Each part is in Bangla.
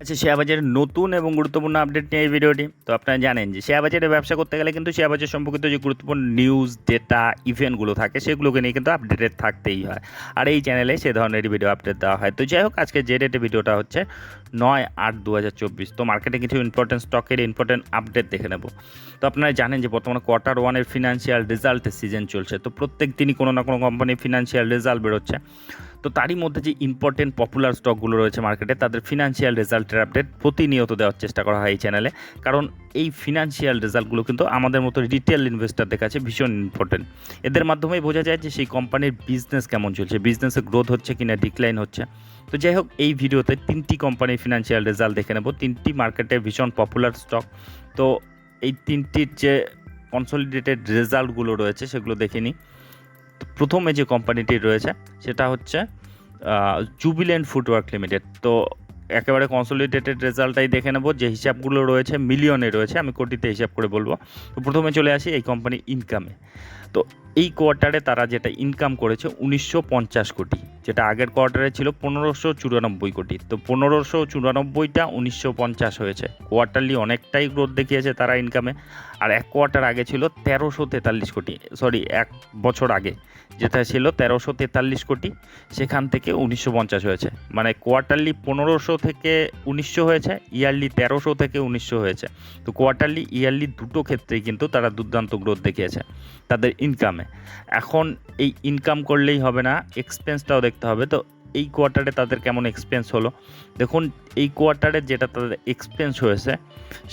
আচ্ছা শেয়ার বাজারের নতুন এবং গুরুত্বপূর্ণ আপডেট নিয়ে এই ভিডিওটি। তো আপনারা জানেন যে শেয়ার বাজারে ব্যবসা করতে গেলে কিন্তু শেয়ার বাজার সম্পর্কিত যে গুরুত্বপূর্ণ নিউজ ডেটা ইভেন্টগুলো থাকে, সেগুলোকে নিয়ে কিন্তু আপডেটেড থাকতেই হয়। আর এই চ্যানেলে সে ধরনের ভিডিও আপডেট দেওয়া হয়। তো যাই হোক আজকে যে ডেটে ভিডিওটা হচ্ছে নয় আট দু তো মার্কেটে কিছু ইম্পর্টেন্ট স্টকের ইম্পর্টেন্ট আপডেট দেখে নেব। তো আপনারা জানেন যে বর্তমানে কোয়ার্টার ওয়ানের ফিনান্সিয়াল রেজাল্টের সিজন চলছে। তো প্রত্যেক দিনই কোনো না কোনো কোম্পানির ফিনান্সিয়াল রেজাল্ট বেরোচ্ছে। তো তারই মধ্যে যে ইম্পর্টেন্ট পপুলার স্টকগুলো রয়েছে মার্কেটে তাদের ফিনান্সিয়াল রেজাল্টের আপডেট প্রতিনিয়ত দেওয়ার চেষ্টা করা হয় এই চ্যানেলে কারণ এই ফিনান্সিয়াল রেজাল্টগুলো কিন্তু আমাদের মতো রিটেল ইনভেস্টারদের কাছে ভীষণ ইম্পর্টেন্ট এদের মাধ্যমেই বোঝা যায় যে সেই কোম্পানির বিজনেস কেমন চলছে বিজনেসে গ্রোথ হচ্ছে কি না ডিক্লাইন হচ্ছে। তো যাই হোক, এই ভিডিওতে তিনটি কোম্পানির ফিনান্সিয়াল রেজাল্ট দেখে নেব। তিনটি মার্কেটে ভীষণ পপুলার স্টক তো এই তিনটির যে কনসলিডেটেড রেজাল্টগুলো রয়েছে, সেগুলো দেখে নিই। প্রথমে যে কোম্পানিটি রয়েছে, সেটা হচ্ছে জুবিলেন্ট ফুটওয়ার্ক লিমিটেড তো একেবারে কনসলিডেটেড রেজাল্টটাই দেখে নেব, যে হিসাবগুলো রয়েছে মিলিয়নে রয়েছে, আমি কোটিতে হিসাব করে বলব। তো প্রথমে চলে আসি এই কোম্পানির ইনকামে তো এই কোয়ার্টারে তারা যেটা ইনকাম করেছে, উনিশশো পঞ্চাশ কোটি। যেটা আগের কোয়ার্টারে ছিল পনেরোশো চুরানব্বই কোটি। তো পনেরোশো চুরানব্বইটা উনিশশো পঞ্চাশ হয়েছে। কোয়ার্টারলি অনেকটাই গ্রোথ দেখিয়েছে তারা ইনকামে আর এক কোয়ার্টার আগে ছিল তেরোশো তেতাল্লিশ কোটি। সরি এক বছর আগে। যেটা ছিল তেরোশো তেতাল্লিশ কোটি, সেখান থেকে উনিশশো পঞ্চাশ হয়েছে। মানে কোয়ার্টারলি পনেরোশো থেকে উনিশশো হয়েছে ইয়ারলি তেরোশো থেকে উনিশশো হয়েছে। তো কোয়ার্টারলি ইয়ারলি দুটো ক্ষেত্রেই কিন্তু তারা দুর্দান্ত গ্রোথ দেখিয়েছে তাদের ইনকামে এখন এই ইনকাম করলেই হবে না এক্সপেন্সটাও দেখতে হবে। তো এই কোয়ার্টারে তাদের কেমন এক্সপেন্স হলো? দেখুন, এই কোয়ার্টারে যেটা তাদের এক্সপেন্স হয়েছে,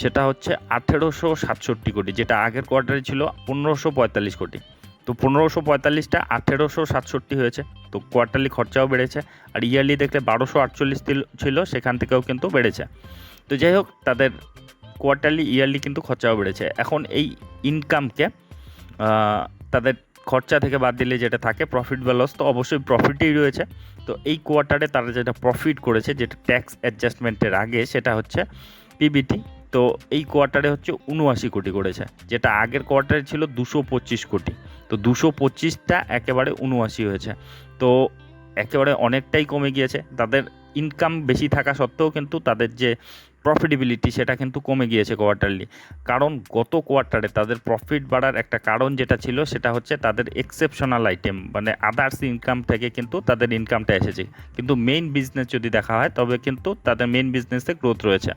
সেটা হচ্ছে আঠেরোশো সাতষট্টি কোটি, যেটা আগের কোয়ার্টারে ছিল পনেরোশো পঁয়তাল্লিশ কোটি। তো পনেরোশো পঁয়তাল্লিশটা আঠেরোশো সাতষট্টি হয়েছে, তো কোয়ার্টারলি খরচাও বেড়েছে, আর ইয়ারলি দেখলে বারোশো আটচল্লিশ ছিল, সেখান থেকেও কিন্তু বেড়েছে। তো যাই হোক, তাদের কোয়ার্টারলি ইয়ারলি কিন্তু খরচাও বেড়েছে। এখন এই ইনকামকে তাদের খরচা থেকে বাদ দিলে যেটা থাকে প্রফিট বা লস তো অবশ্যই প্রফিটেই রয়েছে। তো এই কোয়ার্টারে তারা যেটা প্রফিট করেছে, যেটা ট্যাক্স অ্যাডজাস্টমেন্টের আগে, সেটা হচ্ছে পিবিটি তো এই কোয়ার্টারে হচ্ছে উনআশি কোটি করেছে, যেটা আগের কোয়ার্টারে ছিল দুশো পঁচিশ কোটি। তো দুশো পঁচিশটা একেবারে উনআশি হয়েছে। তো একেবারে অনেকটাই কমে গিয়েছে। তাদের ইনকাম বেশি থাকা সত্ত্বেও কিন্তু তাদের যে প্রফিটেবিলিটি সেটা কিন্তু কমে গিয়েছে কোয়ার্টারলি কারণ গত কোয়ার্টারে তাদের প্রফিট বাড়ার একটা কারণ যেটা ছিল, সেটা হচ্ছে তাদের এক্সেপশনাল আইটেম মানে আদার্স ইনকাম থেকে কিন্তু তাদের ইনকামটা এসেছে। কিন্তু মেইন বিজনেস যদি দেখা হয়, তবে কিন্তু তাদের মেইন বিজনেসে গ্রোথ রয়েছে।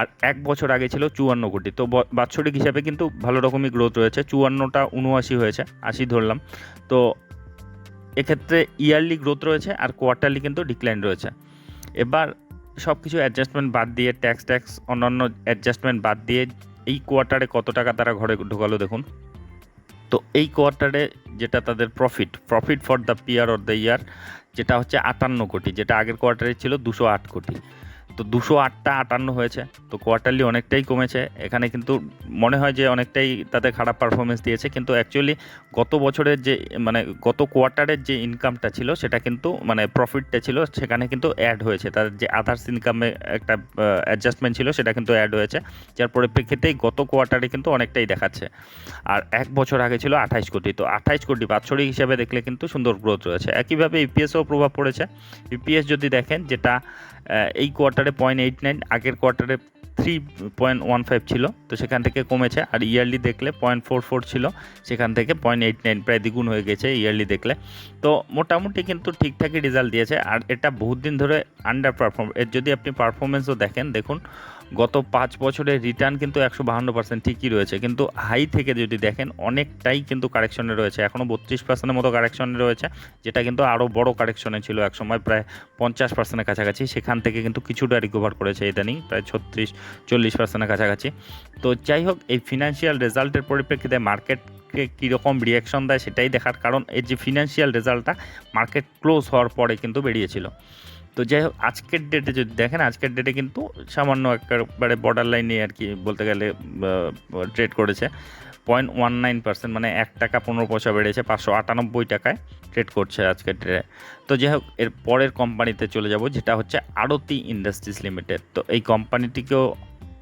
আর এক বছর আগে ছিল চুয়ান্ন কোটি। তো বাৎসরিক হিসাবে কিন্তু ভালো রকমই গ্রোথ রয়েছে। চুয়ান্নটা উনআশি হয়েছে, আশি ধরলাম। তো এক্ষেত্রে ইয়ারলি গ্রোথ রয়েছে আর কোয়ার্টারলি কিন্তু ডিক্লাইন রয়েছে। এবার সব কিছু অ্যাডজাস্টমেন্ট বাদ দিয়ে ট্যাক্স ট্যাক্স অন্যান্য অ্যাডজাস্টমেন্ট বাদ দিয়ে এই কোয়ার্টারে কত টাকা তারা ঘরে ঢোকালো দেখুন। তো এই কোয়ার্টারে যেটা তাদের profit profit for the period or the year যেটা হচ্ছে আটান্ন কোটি, যেটা আগের কোয়ার্টারে ছিল দুশো আট কোটি। তো দুশো আটটা আটান্ন হয়েছে। তো কোয়ার্টারলি অনেকটাই কমেছে। এখানে কিন্তু মনে হয় যে অনেকটাই তাদের খারাপ পারফরমেন্স দিয়েছে। কিন্তু অ্যাকচুয়ালি গত বছরের যে মানে গত কোয়ার্টারের যে ইনকামটা ছিল, সেটা কিন্তু মানে প্রফিটটা ছিল, সেখানে কিন্তু অ্যাড হয়েছে। তাদের যে আদার্স ইনকামে একটা অ্যাডজাস্টমেন্ট ছিল, সেটা কিন্তু অ্যাড হয়েছে। যার পরিপ্রেক্ষিতেই গত কোয়ার্টারে কিন্তু অনেকটাই দেখাচ্ছে। আর এক বছর আগে ছিল আঠাইশ কোটি। তো আঠাইশ কোটি বাৎসরিক হিসাবে দেখলে কিন্তু সুন্দর গ্রোথ রয়েছে। একইভাবে ইপিএসও প্রভাব পড়েছে। ইপিএস যদি দেখেন, যেটা এই কোয়ার্টারে পয়েন্ট এইট নাইন আগের কোয়ার্টারে থ্রি পয়েন্ট ওয়ান ফাইভ ছিল, তো সেখান থেকে কমেছে। আর ইয়ারলি দেখলে পয়েন্ট ফোর ফোর ছিল, সেখান থেকে পয়েন্ট এইট নাইন প্রায় দ্বিগুণ হয়ে গেছে ইয়ারলি দেখলে। তো মোটামুটি কিন্তু ঠিকঠাকই রেজাল্ট দিয়েছে। আর এটা বহুত দিন ধরে আন্ডার পারফর্ম এর যদি আপনি পারফরমেন্সও দেখেন, দেখুন গত পাঁচ বছরের রিটার্ন কিন্তু একশো বাহান্ন পার্সেন্ট ঠিকই রয়েছে। কিন্তু হাই থেকে যদি দেখেন, অনেকটাই কিন্তু কারেকশনে রয়েছে। এখনও বত্রিশ পার্সেন্টের মতো কারেকশনে রয়েছে, যেটা কিন্তু আরও বড় কারেকশনে ছিল একসময়, প্রায় পঞ্চাশ পার্সেন্টের কাছাকাছি। সেখান থেকে কিন্তু কিছুটা রিকভার করেছে ইদানিং, প্রায় ছত্রিশ চল্লিশ পার্সেন্টের কাছাকাছি। তো যাই হোক, এই ফিনান্সিয়াল রেজাল্টের পরিপ্রেক্ষিতে মার্কেট কীরকম রিয়াকশন দেয় সেটাই দেখার কারণ, এই যে ফিনান্সিয়াল রেজাল্টটা মার্কেট ক্লোজ হওয়ার পরে কিন্তু বেরিয়েছিল। তো যাই হোক, আজকের ডেটে যদি দেখেন, আজকের ডেটে কিন্তু সামান্য একেবারে বর্ডার লাইনে আর কি বলতে গেলে ট্রেড করেছে। পয়েন্ট ওয়ান নাইন পার্সেন্ট মানে এক টাকা পনেরো পয়সা বেড়েছে, পাঁচশো আটানব্বই টাকায় ট্রেড করছে আজকের ডেটে তো যাই হোক, এর পরের কোম্পানিতে চলে যাব, যেটা হচ্ছে আরতি ইন্ডাস্ট্রিজ লিমিটেড তো এই কোম্পানিটিকেও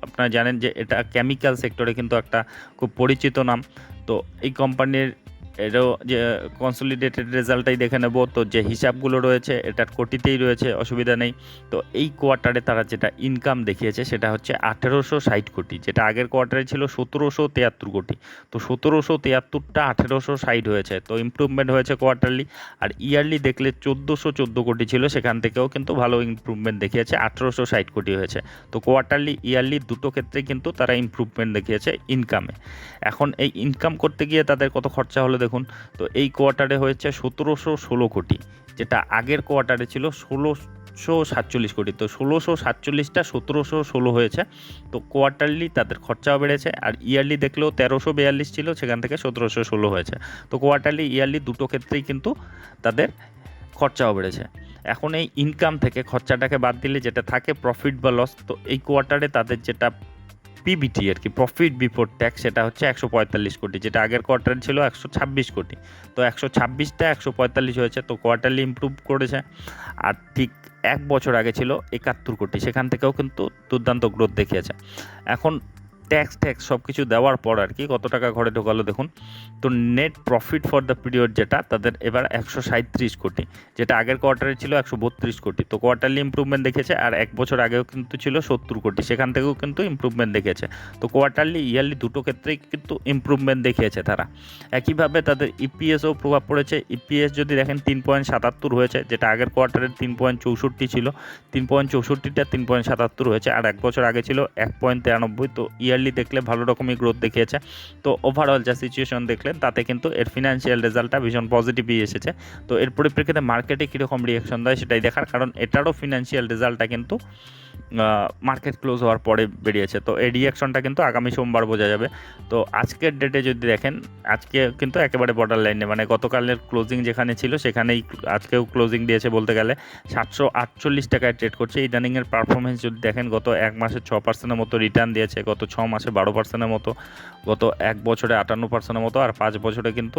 আপনারা জানেন যে এটা কেমিক্যাল সেক্টরে কিন্তু একটা খুব পরিচিত নাম। তো এই কোম্পানির এরও যে কনসলিডেটেড রেজাল্টটাই দেখে নেব। তো যে হিসাবগুলো রয়েছে, এটার কোটিতেই রয়েছে, অসুবিধা নেই। তো এই কোয়ার্টারে তারা যেটা ইনকাম দেখিয়েছে, সেটা হচ্ছে আঠেরোশো ষাট কোটি। যেটা আগের কোয়ার্টারে ছিল সতেরোশো তিয়াত্তর কোটি। তো সতেরোশো তিয়াত্তরটা আঠেরোশো ষাট হয়েছে। তো ইমপ্রুভমেন্ট হয়েছে কোয়ার্টারলি আর ইয়ারলি দেখলে চোদ্দোশো চোদ্দ কোটি ছিল, সেখান থেকেও কিন্তু ভালো ইমপ্রুভমেন্ট দেখিয়েছে, আঠেরোশো ষাট কোটি হয়েছে। তো কোয়ার্টারলি ইয়ারলি দুটো ক্ষেত্রে কিন্তু তারা ইমপ্রুভমেন্ট দেখিয়েছে ইনকামে এখন এই ইনকাম করতে গিয়ে তাদের কত খরচা হলো দেখুন, তো এই কোয়ার্টারে হয়েছে সতেরোশো ষোলো কোটি, যেটা আগের কোয়ার্টারে ছিল ষোলোশো সাতচল্লিশ কোটি, তো ষোলোশো সাতচল্লিশটা সতেরোশো ষোলো হয়েছে, তো কোয়ার্টারলি তাদের খরচাও বেড়েছে, আর ইয়ারলি দেখলেও তেরোশো বিয়াল্লিশ ছিল, সেখান থেকে সতেরোশো ষোলো হয়েছে, তো কোয়ার্টারলি ইয়ারলি দুটো ক্ষেত্রেই কিন্তু তাদের খরচাও বেড়েছে। এখন এই ইনকাম থেকে খরচাটাকে বাদ দিলে যেটা থাকে প্রফিট বা লস তো এই কোয়ার্টারে তাদের যেটা পিবিটি আর কি প্রফিট বিফোর ট্যাক্স সেটা হচ্ছে একশো পঁয়তাল্লিশ কোটি, যেটা আগের কোয়ার্টারে ছিল একশো ছাব্বিশ কোটি। তো একশো ছাব্বিশটা একশো পঁয়তাল্লিশ হয়েছে, তো কোয়ার্টারলি ইম্প্রুভ করেছে। আর ঠিক এক বছর আগে ছিল একাত্তর কোটি, সেখান থেকেও কিন্তু দুর্দান্ত গ্রোথ দেখিয়েছে। এখন ট্যাক্স ট্যাক্স সব কিছু দেওয়ার পর আর কি কত টাকা ঘরে ঢোকালো দেখুন। তো net profit for the period যেটা, তাদের এবার একশো সাঁত্রিশ কোটি, যেটা আগের কোয়ার্টারে ছিল একশো বত্রিশ কোটি। তো কোয়ার্টারলি ইমপ্রুভমেন্ট দেখেছে আর এক বছর আগেও কিন্তু ছিল সত্তর কোটি, সেখান থেকেও কিন্তু ইমপ্রুভমেন্ট দেখেছে। তো কোয়ার্টারলি ইয়ারলি দুটো ক্ষেত্রেই কিন্তু ইমপ্রুভমেন্ট দেখিয়েছে তারা। একইভাবে তাদের ইপিএসও প্রভাব পড়েছে। ইপিএস যদি দেখেন তিন পয়েন্ট সাতাত্তর হয়েছে, যেটা আগের কোয়ার্টারের তিন পয়েন্ট চৌষট্টি ছিল, তিন পয়েন্ট চৌষট্টিটা তিন পয়েন্ট সাতাত্তর হয়েছে, আর এক বছর আগে ছিল এক পয়েন্ট তিরানব্বই, তো ইয়ারলি দেখলে ভালো রকমই গ্রোথ দেখিয়েছে। তো ওভারঅল যা সিচুয়েশন দেখলেন তাতে কিন্তু এর ফিনান্সিয়াল রেজাল্টটা ভীষণ পজিটিভই এসেছে। তো এর পরিপ্রেক্ষিতে মার্কেটে কীরকম রিয়াকশন দেয় সেটাই দেখার, কারণ এটারও ফিনান্সিয়াল রেজাল্টটা কিন্তু মার্কেট ক্লোজ হওয়ার পরে বেরিয়েছে। তো এই রিয়াকশনটা কিন্তু আগামী সোমবার বোঝা যাবে। তো আজকের ডেটে যদি দেখেন, আজকে কিন্তু একেবারে বর্ডার লাইনে মানে গতকালের ক্লোজিং যেখানে ছিল, সেখানেই আজকেও ক্লোজিং দিয়েছে বলতে গেলে। সাতশো আটচল্লিশ টাকায় ট্রেড করছে। ইদানিংয়ের পারফরমেন্স যদি দেখেন, গত এক মাসে ছ পার্সেন্টের মতো রিটার্ন দিয়েছে। গত ছ মাসে বারো পার্সেন্টের মতো, গত এক বছরে আটান্ন পার্সেন্টের মতো, আর পাঁচ বছরে কিন্তু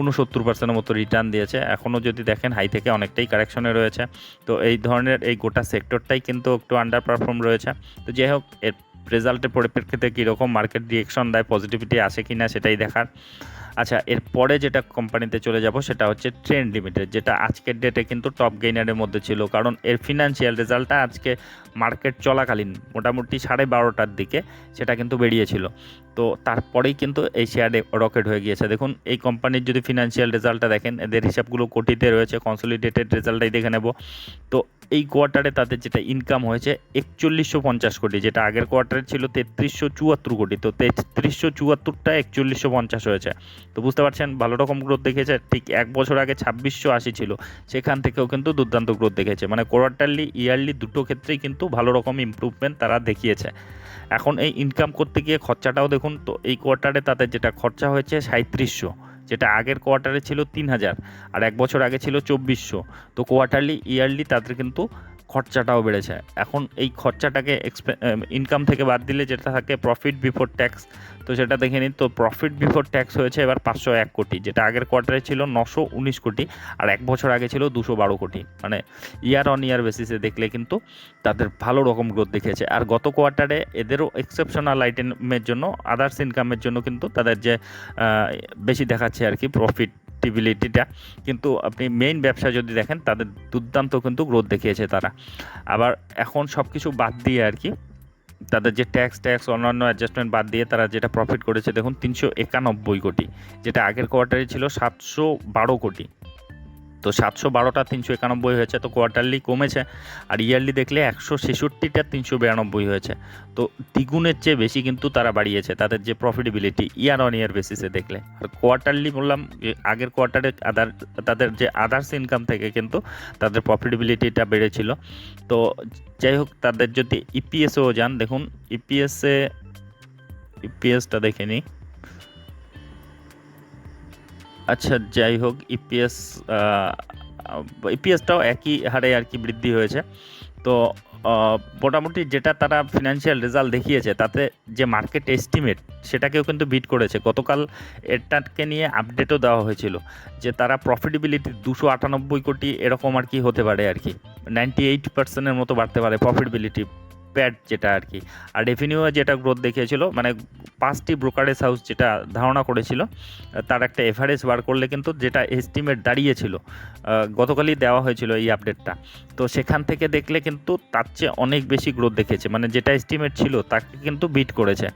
উনসত্তর পার্সেন্টের মতো রিটার্ন দিয়েছে। এখনও যদি দেখেন হাই থেকে অনেকটাই কারেকশনে রয়েছে। তো এই ধরনের এই গোটা সেক্টরটাই কিন্তু একটু আন্ডার পারফর্ম রয়েছে। তো যাই হোক এর রেজাল্টের পরিপ্রেক্ষিতে কীরকম মার্কেট রিয়েকশন দেয় পজিটিভিটি আসে কি না সেটাই দেখার। আচ্ছা এরপরে যেটা কোম্পানিতে চলে যাব সেটা হচ্ছে ট্রেন্ড লিমিটেড যেটা আজকের ডেটে কিন্তু টপ গেইনারের মধ্যে ছিল। কারণ এর ফিনান্সিয়াল রেজাল্টটা আজকে মার্কেট চলাকালীন, মোটামুটি সাড়ে বারোটার দিকে সেটা কিন্তু বেরিয়েছিল। তো তারপরেই কিন্তু এই শেয়ারে রকেট হয়ে গিয়েছে। দেখুন, এই কোম্পানির যদি ফিনান্সিয়াল রেজাল্টটা দেখেন, এদের হিসাবগুলো কোটিতে রয়েছে কনসলিডেটেড রেজাল্টটাই দেখে নেব। তো এই কোয়ার্টারে তাদের যেটা ইনকাম হয়েছে একচল্লিশশো পঞ্চাশ কোটি, যেটা আগের কোয়ার্টারে ছিল তেত্রিশশো চুয়াত্তর কোটি। তো তেত্রিশশো চুয়াত্তরটা একচল্লিশশো পঞ্চাশ হয়েছে। তো বুঝতে পারছেন? ভালো রকম গ্রোথ দেখেছে। ঠিক এক বছর আগে ছাব্বিশশো আশি ছিল। সেখান থেকেও কিন্তু দুর্দান্ত গ্রোথ দেখেছে। মানে কোয়ার্টারলি ইয়ারলি দুটো ক্ষেত্রেই কিন্তু ভালো রকম ইম্প্রুভমেন্ট তারা দেখিয়েছে। এখন এই ইনকাম করতে গিয়ে খরচাটাও দেখুন, তো এই কোয়ার্টারে তাদের যেটা খরচা হয়েছে সাঁত্রিশশো যেটা আগের কোয়ার্টারে ছিল তিন হাজার, আর এক বছর আগে ছিল চব্বিশশো। তো কোয়ার্টারলি ইয়ারলি তাদের কিন্তু খরচাটাও বেড়েছে। এখন এই খরচাটাকে ইনকাম থেকে বাদ দিলে যেটা থাকে প্রফিট বিফোর ট্যাক্স তো সেটা দেখে নিন। তো প্রফিট বিফোর ট্যাক্স হয়েছে এবার পাঁচশো এক কোটি, যেটা আগের কোয়ার্টারে ছিল নশো উনিশ কোটি, আর এক বছর আগে ছিল দুশো বারো কোটি। মানে ইয়ার অন ইয়ার বেসিসে দেখলে কিন্তু তাদের ভালো রকম গ্রোথ দেখেছে আর গত কোয়ার্টারে এদেরও এক্সেপশনাল আইটেমের জন্য আদার্স ইনকামের জন্য কিন্তু তাদের যে বেশি দেখাচ্ছে আর কি প্রফিট প্রফিটেবিলিটিটা কিন্তু আপনি মেইন ব্যবসা যদি দেখেন, তাদের দুর্দান্ত কিন্তু গ্রোথ দেখিয়েছে তারা। আবার এখন সব কিছু বাদ দিয়ে আর কি, তাদের যে ট্যাক্স ট্যাক্স অন্যান্য অ্যাডজাস্টমেন্ট বাদ দিয়ে তারা যেটা প্রফিট করেছে, দেখুন, তিনশো একানব্বই কোটি, যেটা আগের কোয়ার্টারে ছিল সাতশো বারো কোটি। তো সাতশো বারোটা তিনশো একানব্বই হয়েছে, তো কোয়ার্টারলি কমেছে। আর ইয়ারলি দেখলে একশো ছেষট্টিটা তিনশো বিরানব্বই হয়েছে। তো দ্বিগুণের চেয়ে বেশি কিন্তু তারা বাড়িয়েছে, তাদের যে প্রফিটেবিলিটি ইয়ার অন ইয়ার বেসিসে দেখলে। আর কোয়ার্টারলি বললাম আগের কোয়ার্টারে আদার তাদের যে আদার্স ইনকাম থেকে কিন্তু তাদের প্রফিটেবিলিটিটা বেড়েছিল। তো যাই হোক তাদের যদি ইপিএসও যান, দেখুন ইপিএসে ইপিএসটা দেখে নিই। আচ্ছা যাই হোক ইপিএস ইপিএসটাও একই হারে আর কি বৃদ্ধি হয়েছে। তো মোটামুটি যেটা তারা ফিনান্সিয়াল রেজাল্ট দেখিয়েছে, তাতে যে মার্কেট এস্টিমেট সেটাকেও কিন্তু বিট করেছে। গতকাল এটাকে নিয়ে আপডেটও দেওয়া হয়েছিল যে তারা প্রফিটেবিলিটি দুশো আটানব্বই কোটি এরকম আর কি হতে পারে আর কি। নাইনটি এইট পার্সেন্টের মতো বাড়তে পারে প্রফিটেবিলিটি প্যাড যেটা আর কি। আর রেভিনিউ যেটা গ্রোথ দেখিয়েছিল মানে পাঁচটি ব্রোকারেজ হাউস যেটা ধারণা করেছিল, তার একটা এভারেজ বার করলে কিন্তু যেটা এস্টিমেট দাঁড়িয়েছিল গতকালই দেওয়া হয়েছিল এই আপডেটটা তো সেখান থেকে দেখলে কিন্তু তার চেয়ে অনেক বেশি গ্রোথ দেখেছে মানে যেটা এস্টিমেট ছিল তাকে কিন্তু বিট করেছে।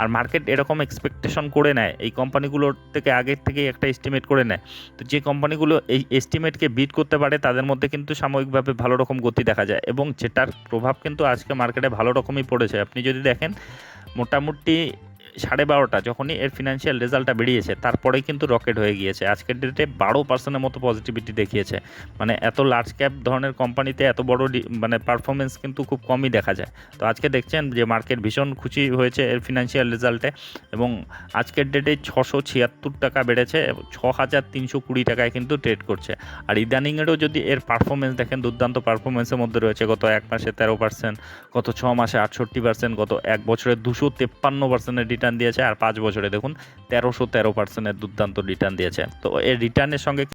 আর মার্কেট এরকম এক্সপেকটেশন করে নেয়, এই কোম্পানিগুলোর থেকে আগের থেকেই একটা এস্টিমেট করে নেয়। তো যে কোম্পানিগুলো এই এস্টিমেটকে বিট করতে পারে, তাদের মধ্যে কিন্তু সাময়িকভাবে ভালো রকম গতি দেখা যায় এবং যেটার প্রভাব কিন্তু আজকে মার্কেটে ভালো রকমই পড়েছে। আপনি যদি দেখেন মোটামুটি সাড়ে বারোটা যখনই এর ফিনান্সিয়াল রেজাল্টটা বেরিয়েছে তারপরেই কিন্তু রকেট হয়ে গিয়েছে। আজকের ডেটে বারো পার্সেন্টের মতো পজিটিভিটি দেখিয়েছে। মানে এত লার্জ ক্যাপ ধরনের কোম্পানিতে এত বড় মানে পারফরমেন্স কিন্তু খুব কমই দেখা যায়। তো আজকে দেখছেন যে মার্কেট ভীষণ খুশি হয়েছে এর ফিনান্সিয়াল রেজাল্টে এবং আজকের ডেটে ছশো ছিয়াত্তর টাকা বেড়েছে ছ হাজার তিনশো কুড়ি টাকায় কিন্তু ট্রেড করছে। আর ইদানিংয়েরও যদি এর পারফরমেন্স দেখেন, দুর্দান্ত পারফরমেন্সের মধ্যে রয়েছে গত এক মাসে তেরো পার্সেন্ট গত ছ মাসে আটষট্টি পার্সেন্ট গত এক বছরে দুশো তেপ্পান্ন পার্সেন্টের রিটার্ন দিয়েছে আর পাঁচ বছরে দেখুন তেরোশো তেরো পার্সেন্টের দুর্দান্ত রিটার্ন দিয়েছে। তো এই রিটার্নের সঙ্গে